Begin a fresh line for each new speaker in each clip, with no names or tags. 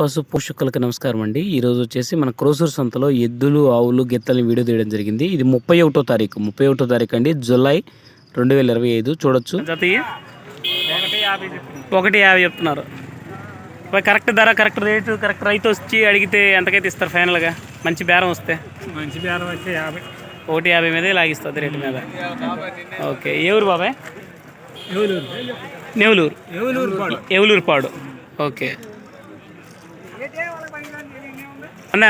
పశు పోషకులకు నమస్కారం అండి. ఈరోజు వచ్చేసి మన క్రోసూరు సంతలో ఎద్దులు ఆవులు గెత్తలని వీడియో తీయడం జరిగింది. ఇది ముప్పై ఒకటో తారీఖు. ముప్పై ఒకటో తారీఖు అండి జూలై రెండు వేల ఇరవై ఐదు. చూడొచ్చు. ఒకటి యాభై చెప్తున్నారు. కరెక్ట్ ధర కరెక్ట్ రేటు కరెక్ట్ రైతు వచ్చి అడిగితే ఎంతకైతే ఇస్తారు ఫైనల్గా? మంచి బేరం వస్తే.
మంచి బేరం వచ్చి యాభై.
ఒకటి యాభై మీదే లాగిస్తుంది రేటు మీద. ఓకే. ఏ ఊరు బాబాయ్?
ఎవలూరు
నెవలూరు.
ఎవలూరు పాడు.
ఓకే.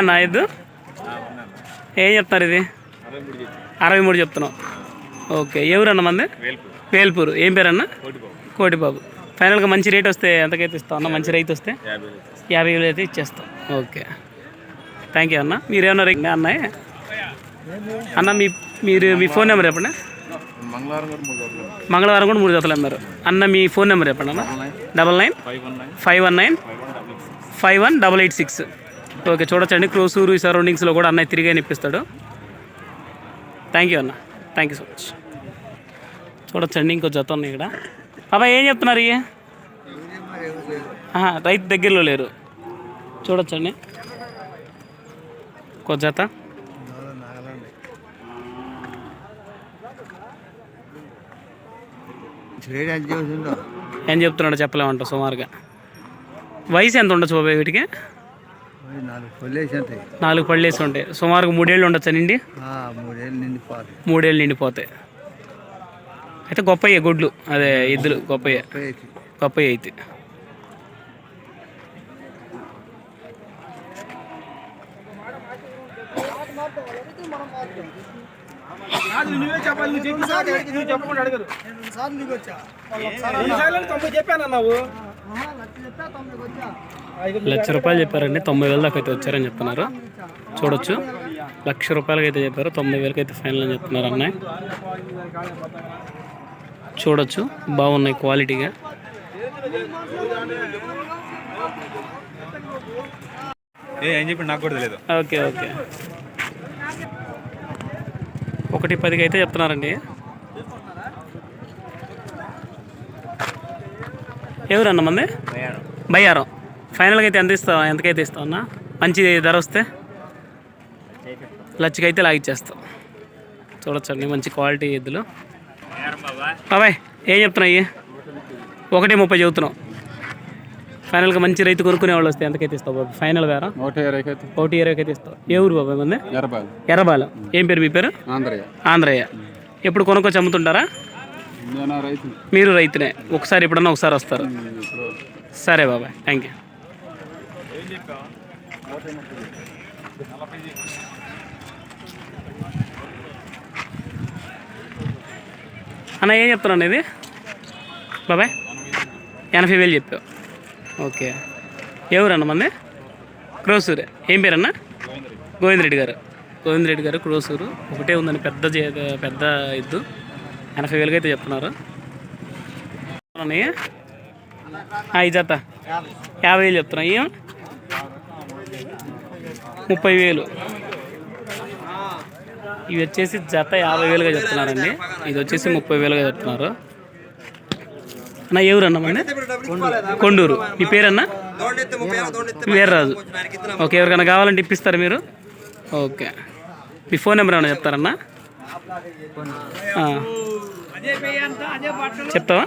అన్న ఎద్దు ఏం చెప్తున్నారు ఇది? అరవై మూడు చెప్తున్నాం. ఓకే ఎవరు అన్న మంది? వేల్పూరు. ఏం పేరు అన్న కోటిబాబు ఫైనల్గా మంచి రేట్ వస్తే ఎంతకైతే ఇస్తాం అన్న? మంచి రైతు వస్తే యాభై వేలు అయితే ఇచ్చేస్తాం. ఓకే. థ్యాంక్ యూ అన్న. మీరు ఏమన్నా రింగ్ అన్నయ్య? అన్న మీ మీరు మీ ఫోన్ నెంబర్ చెప్పండి. మంగళవారం కూడా మూడు జతలు అమ్మారు. అన్న మీ ఫోన్ నెంబర్ చెప్పండి అన్న. Double nine five one nine five one double eight six okay చూడొచ్చండి. క్రోసూరు ఈ సరౌండింగ్స్లో కూడా అన్నయ్య తిరిగే ఇప్పిస్తాడు థ్యాంక్ యూ అన్న. థ్యాంక్ యూ సో మచ్ చూడొచ్చండి ఇంకో జత ఉన్నాయి ఇక్కడ. బాబాయ్ ఏం చెప్తున్నారు ఇవి ఆహా, రైతు దగ్గరలో లేరు. చూడొచ్చండి. ఇంకో జత. ఏం చెప్తున్నాడో చెప్పలేమంట సుమారుగా. వయసు ఎంత ఉండొచ్చు బాబాయ్ వీటికి?
నాలుగు
పళ్ళేసి ఉంటాయి. సుమారుగా మూడేళ్ళు ఉండొచ్చు నిండి?
మూడేళ్ళు
నిండిపోతాయి. అయితే గొప్పయ్యే గుడ్లు. అదే ఎద్దులు గొప్పయ్యే. గొప్పయ్య అయితే.
నువ్వే చెప్పాలి. నువ్వు చెప్పిన సార్ నువ్వు చెప్పకుండా అడగరు చెప్పాను నువ్వు
లక్ష రూపాయలు చెప్పారండి. తొంభై వేల దాకా అయితే వచ్చారని చెప్తున్నారు. చూడొచ్చు. లక్ష రూపాయలకి అయితే చెప్పారు. తొంభై వేలకి అయితే ఫైనల్ అని చెప్తున్నారు అన్నయ్య. చూడొచ్చు. బాగున్నాయి క్వాలిటీగా.
ఏ చెప్పి నాకు కూడా తెలియదు.
Okay okay. ఒకటి పదికి అయితే చెప్తున్నారండి. ఎవరన్న మంది? బయ్యారం ఫైనల్గా అయితే ఎంత ఇస్తావు? ఎంతకైతే ఇస్తావు అన్న? మంచి ధర వస్తే లచ్చికైతే. లాగిచ్చేస్తాం చూడొచ్చండి మంచి క్వాలిటీ ఎద్దులు. బాబాయ్ ఏం చెప్తున్నాయి ఒకటి ముప్పై చెబుతున్నాం ఫైనల్గా మంచి రైతు కొనుక్కునే వాళ్ళు వస్తే ఎంతకైతే ఇస్తావు బాబు? ఫైనల్ వేర?
ఒకటి ఇరవై అయితే.
ఒకటి ఇరవైకి అయితే ఇస్తావు. ఏ ఊరు బాబాయ్ మంది?
ఎర్రబాలు.
ఎర్రబాలెం. ఏం పేరు మీ పేరు?
ఆంధ్రయ్య.
ఆంధ్రయ్య. ఎప్పుడు కొనుక్కొచ్చి అమ్ముతుంటారా? మీరు రైతునే. ఒకసారి ఎప్పుడన్నా ఒకసారి వస్తారు. సరే బాబాయ్. థ్యాంక్ యూ అన్న ఏం చెప్తున్నాను ఇది బాబాయ్? ఎనభై వేలు చెప్పావు. ఓకే. ఎవరన్న మంది? క్రోసూరే. ఏం పేరన్నా? గోవిందరెడ్డి గారు. గోవిందరెడ్డి గారు క్రోసూరు. ఒకటే ఉందని పెద్ద పెద్ద ఇద్దు. ఎనభై వేలకి అయితే చెప్తున్నారు. ఈ జత. యాభై వేలు చెప్తున్నాయి ముప్పై వేలు. ఇవి వచ్చేసి జత యాభై వేలుగా చెప్తున్నారండి. ఇది వచ్చేసి ముప్పై వేలుగా చెప్తున్నారు. అన్న ఎవరు అన్నమండి కొండూరు. మీ పేరన్నా? వీర్రాజు. ఓకే ఎవరికైనా కావాలంటే ఇప్పిస్తారా మీరు? ఓకే. మీ ఫోన్ నెంబర్ ఏమైనా చెప్తారన్నా? చెప్తావా?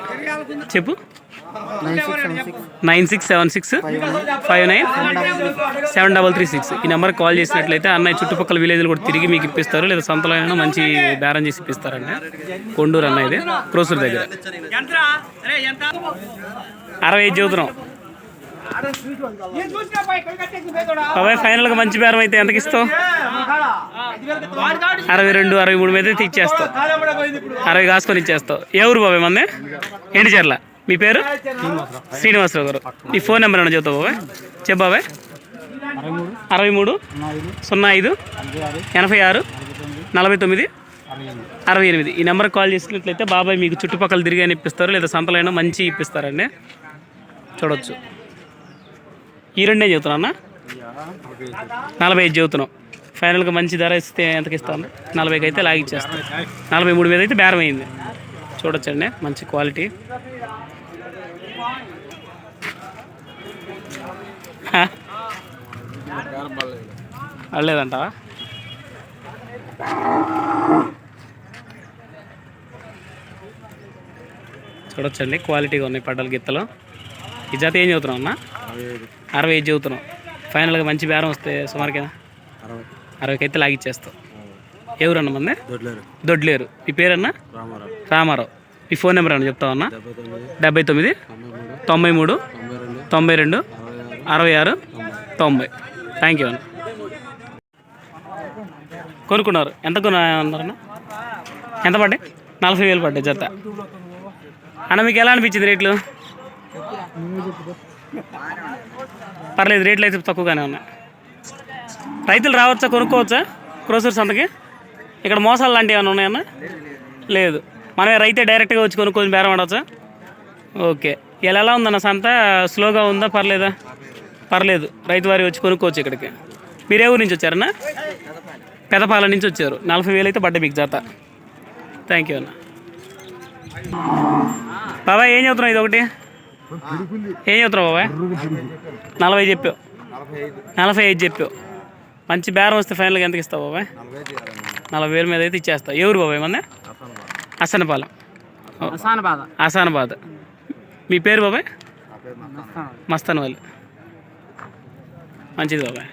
చెప్పు. Nine six seven six. Five nine. Seven double three six. ఈ నెంబర్కి కాల్ చేసినట్లయితే అన్నయ్య చుట్టుపక్కల విలేజ్లు కూడా తిరిగి మీకు ఇప్పిస్తారు లేదా సొంతలో అయినా మంచి బేరం చేసి ఇప్పిస్తారండి. కొండూరు అన్న ఇది క్రోసూరు దగ్గర. అరవై ఐదు చదువుతున్నాం. బాబాయ్ ఫైనల్గా మంచి బేరం అయితే ఎంతకి ఇస్తావు? అరవై రెండు అరవై మూడు మీద ఇచ్చేస్తావు అరవై కాసుకొని ఇచ్చేస్తావు. ఏ ఊరు బాబాయ్ మంది ఎండిచర్ల మీ పేరు? శ్రీనివాసరావు గారు. మీ ఫోన్ నెంబర్ ఏమైనా చెబుతావు బాబాయ్? చెప్పు బాబాయ్. అరవై మూడు సున్నా ఐదు ఎనభై ఆరు నలభై తొమ్మిది అరవై ఎనిమిది. ఈ నెంబర్కి కాల్ చేసినట్లయితే బాబాయ్ మీకు చుట్టుపక్కల తిరిగి అని ఇప్పిస్తారు లేదా సంతలైనా మంచి ఇప్పిస్తారండి. చూడొచ్చు. ఈ రెండే చెబుతున్నా అన్న నలభై ఐదు చెబుతున్నాం. ఫైనల్గా మంచి ధర ఇస్తే ఎంతకి ఇస్తాను నలభైకి అయితే లాగిచ్చేస్తాం నలభై మూడు మీద అయితే బేరం అయింది. చూడొచ్చండి మంచి క్వాలిటీ? అడలేదంటావా చూడొచ్చండి క్వాలిటీగా ఉన్నాయి పడ్డలు గిత్తలు. ఈ జాతి ఏం చదువుతున్నావు అన్న? అరవై ఐదు. చదువుతున్నావు. ఫైనల్గా మంచి బేరం వస్తే సుమారుగా అరవైకి అయితే లాగిచ్చేస్తావు ఎవరన్న మంది? దొడ్లేరు. మీ పేరన్నా? రామారావు. మీ ఫోన్ నెంబర్ అన్న చెప్తావు అన్న? డెబ్బై తొమ్మిది. తొంభై మూడు. తొంభై రెండు. అరవై ఆరు తొంభై. థ్యాంక్ యూ అన్న. కొనుక్కున్నారు. ఎంత కొన్నారన్న? ఎంత పడ్డాయి? నలభై వేలు పడ్డాయి జత. అన్న మీకు ఎలా అనిపించింది రేట్లు? పర్లేదు రేట్లు అయితే తక్కువగానే ఉన్నాయి. రైతులు రావచ్చా కొనుక్కోవచ్చా? క్రోసర్ సంతకి ఇక్కడ మోసాలు లాంటివి ఏమైనా ఉన్నాయన్న? లేదు. మనమే రైతే డైరెక్ట్గా వచ్చి కొనుక్కొని బేరం ఆడవచ్చా ఓకే. ఇలా ఎలా ఉందన్న సంత? స్లోగా ఉందా పర్లేదా? పర్లేదు. రైతు వారి వచ్చి కొనుక్కోవచ్చు ఇక్కడికి. మీరు ఏ ఊరు నుంచి వచ్చారన్నా? పెదపాల నుంచి వచ్చారు. నలభై వేలు అయితే పడ్డ మీకు జాత. థ్యాంక్ యూ అన్న. బాబాయ్ ఏం చదువుతున్నావు ఇది ఒకటి ఏం చదువుతున్నావు బాబాయ్? నలభై చెప్పావు. నలభై ఐదు చెప్పావు. మంచి బేరం వస్తే ఫైనల్గా ఎంతకి ఇస్తావు బాబాయ్? నలభై వేల మీద అయితే ఇచ్చేస్తావు ఎవరు బాబాయ్ మన అసనపాలెం ఆసానాబాద్ మీ పేరు బాబాయ్? మస్తాన్ వాళ్ళు. మంచిది బాబాయ్.